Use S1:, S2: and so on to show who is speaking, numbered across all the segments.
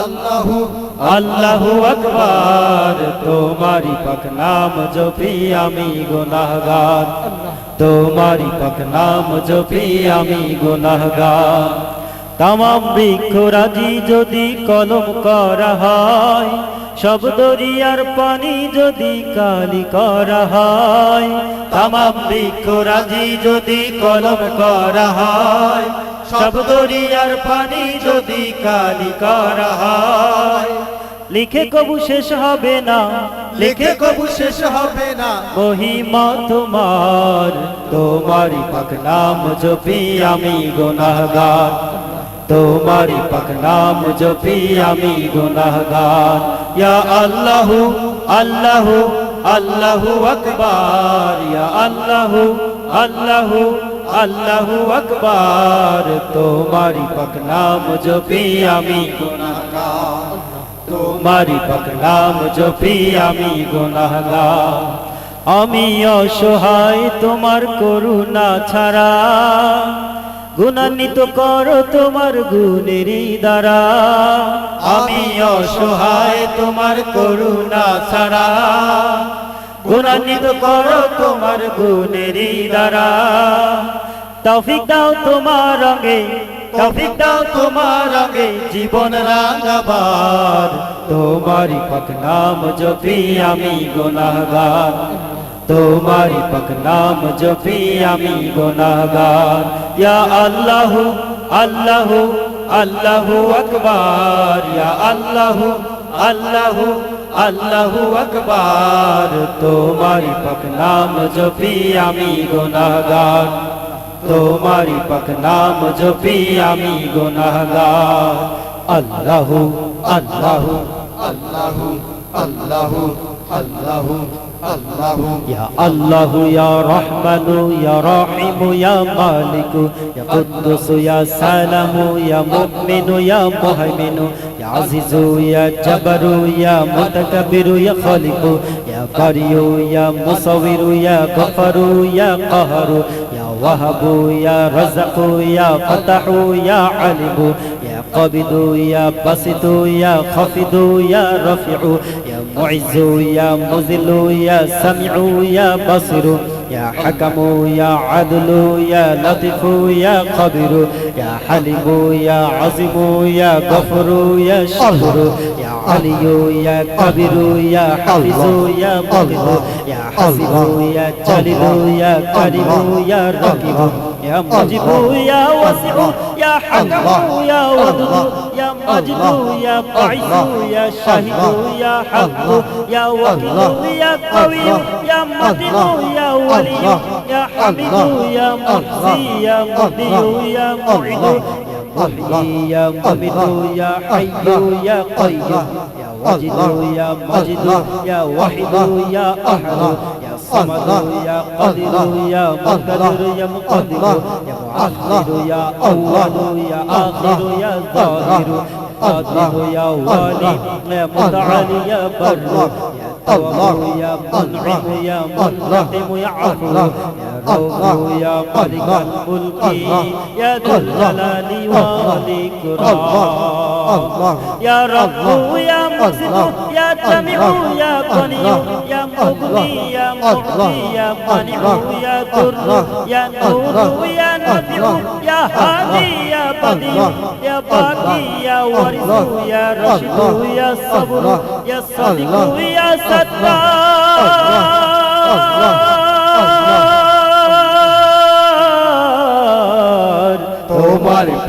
S1: আল্লাহ,
S2: আল্লাহু আকবার। তোমারি পাক নাম জপি আমি গুনাহগার। তোমারি পাক নাম জপি আমি গুনাহগার। তামাম বৃক্ষরাজি যদি কলম করা হয়, সব দরিয়ার পানি যদি কালি করা হয়, তামাম বৃক্ষরাজি যদি কলম করা হয় সব দরিয়ার পানি যদি কালি করা হয়। লিখে কবু শেষ হবে না
S1: লিখে কবু শেষ হবে না।
S2: মহিমা তোমার তোমারি পাক নাম জপি আমি গুনাহগার। তোমারি পাক নাম জপি আমি গুনাহগার। ইয়া আল্লাহ আল্লাহ আল্লাহু আকবার। ইয়া আল্লাহ আল্লাহ আল্লাহু আকবার তোমারি পাক নাম জপি আমি।
S1: গুনাহগার
S2: তোমারি পাক নাম জপি আমি গুনাহগার। আমি অসহায়, তোমার করুণা ছাড়া। গুণান্বিত করো তোমার গুণের দ্বারা। আমি অসহায়, তোমার করুণা ছাড়া। গুণান্বিত করো তোমার গুণেরই দ্বারা। তৌফিক দাও তোমার রঙে তৌফিক দাও তোমার রঙে জীবন রাঙাবার। তোমারি পাক নাম জপি আমি গুনাহগার তোমারি পাক নাম জপি আমি গুনাহগার ইয়া আল্লাহ আল্লাহ আল্লাহ আকবার। ইয়া আল্লাহ আল্লাহ আল্লাহু আকবার তোমারি পাক নাম জপি আমি গুনাহগার তোমারি পাক নাম জপি আমি গুনাহগার আল্লাহ আল্লাহ
S1: আল্লাহ আল্লাহ আল্লাহ আল্লাহ
S2: يا الله يا رحمن يا رحيم يا مالك يا قدوس يا سلام يا مؤمن يا مهيمن يا عزيز يا جبر يا متكبر يا خالق يا باري يا مصور يا غفر يا قهر يا وهب يا رزق يا فتح يا علم يا قابض يا باسط يا خافض يا رافع يا معز يا مذل يا سميع يا بصير يا حكم يا عدل يا لطيف يا خبير يا حليم يا عظيم يا غفور يا شكور يا علي يا كبير يا حافظ يا مغفر يا حسيب يا جليل يا كريم يا رقيب. يا مجيب يا واسع يا حكم يا ودود يا مجد يا باعث يا شاهد يا حق يا وكيل يا قوي يا متين يا ولي يا حميد يا محصي يا مبدي يا معيد يا محيي يا حي يا قيوم يا واجد يا مجد يا واحد يا احد يا صمد يا قادر يا مقتدر يا مقدر يا مؤخر يا اول يا اخر يا ظاهر قادر يا والي يا متعالي يا بر يا تواب يا منعم يا منتقم يا عفو يا روح يا ملك الملك يا ذا الجلال والإكرام يا رب يا مقسط يا سميع يا غني يا مغني يا معطي يا مانع يا ضر يا نور يا نافع يا هادي يا بديع يا باقي يا وارث يا رشيد يا صبر يا صادق يا ستار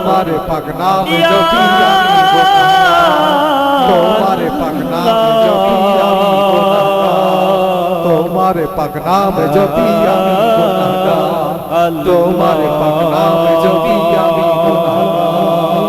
S2: গুনাহগার তোমার পাক নামে জপি আমি গুনাহগার তোমার পাক নামে জপি আমি গুনাহগার তোমার পাক নামে জপি আমি গুনাহগার তোমার পাক নামে জপি আমি গুনাহগার